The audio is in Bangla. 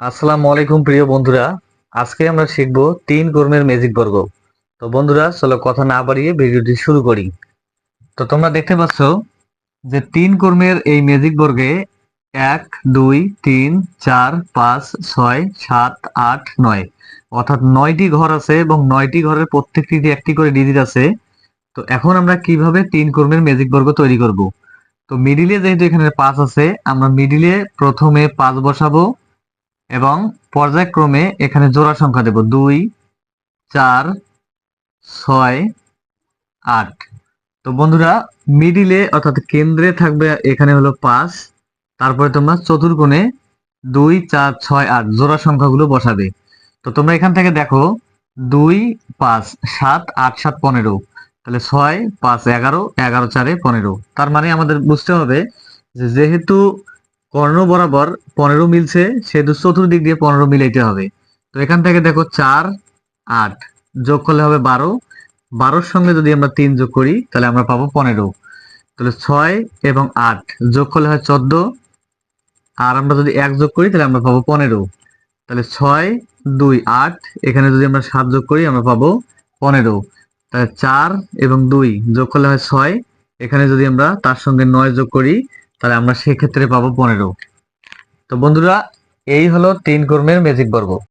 আসসালামু আলাইকুম প্রিয় বন্ধুরা। আজকে আমরা শিখব তিন কর্মের ম্যাজিক বর্গ। তো বন্ধুরা, চলো কথা না বাড়িয়ে ভিডিওটি শুরু করি। তো তোমরা দেখতে পাচ্ছ যে তিন কর্মের এই ম্যাজিক বর্গে এক, দুই, তিন, চার, পাঁচ, ছয়, সাত, আট, নয়। অর্থাৎ নয়টি ঘর আছে এবং নয়টি ঘরের প্রত্যেকটিতে একটি করে ডিজিট আছে। তো এখন আমরা কীভাবে তিন কর্মের ম্যাজিক বর্গ তৈরি করব? তো মিডিলে যেহেতু এখানে পাঁচ আছে, আমরা মিডিলে প্রথমে পাঁচ বসাবো। এবং পর্যায়ক্রমে এখানে জোড়া সংখ্যা দেব দুই, চার, ছয়, আট। তো বন্ধুরা মিডিলে অর্থাৎ কেন্দ্রে থাকবে এখানে হলো পাঁচ, তারপরে তোমরা চতুর্কোণে দুই, চার, ছয়, আট জোড়া সংখ্যাগুলো বসাবে। তো তোমরা এখান থেকে দেখো, দুই, পাঁচ, সাত, আট, সাত, পনেরো। তাহলে ছয়, পাঁচ, এগারো এগারো, চারে পনেরো। তার মানে আমাদের বুঝতে হবে যে যেহেতু কর্ণ বরাবর পনেরো মিলছে সে সেহেতু চতুর্দিক দিয়ে পনেরো মিলাইতে হবে। তো এখান থেকে দেখো চার, আট, যোগ করলে হবে বারো। বারোর সঙ্গে যদি আমরা তিন যোগ করি, তাহলে আমরা পাবো পনেরো। তাহলে ছয় এবং আট যোগ করলে হয় চোদ্দ। আর আমরা যদি এক যোগ করি, তাহলে আমরা পাবো পনেরো। তাহলে ছয়, দুই, আট, এখানে যদি আমরা সাত যোগ করি, আমরা পাবো পনেরো। তাহলে চার এবং দুই যোগ করলে হয় ছয়। এখানে যদি আমরা তার সঙ্গে নয় যোগ করি তাহলে আমরা সেক্ষেত্রে পাবো পনেরো। তো বন্ধুরা এই হলো তিন কর্মের মেজিক বর্গ।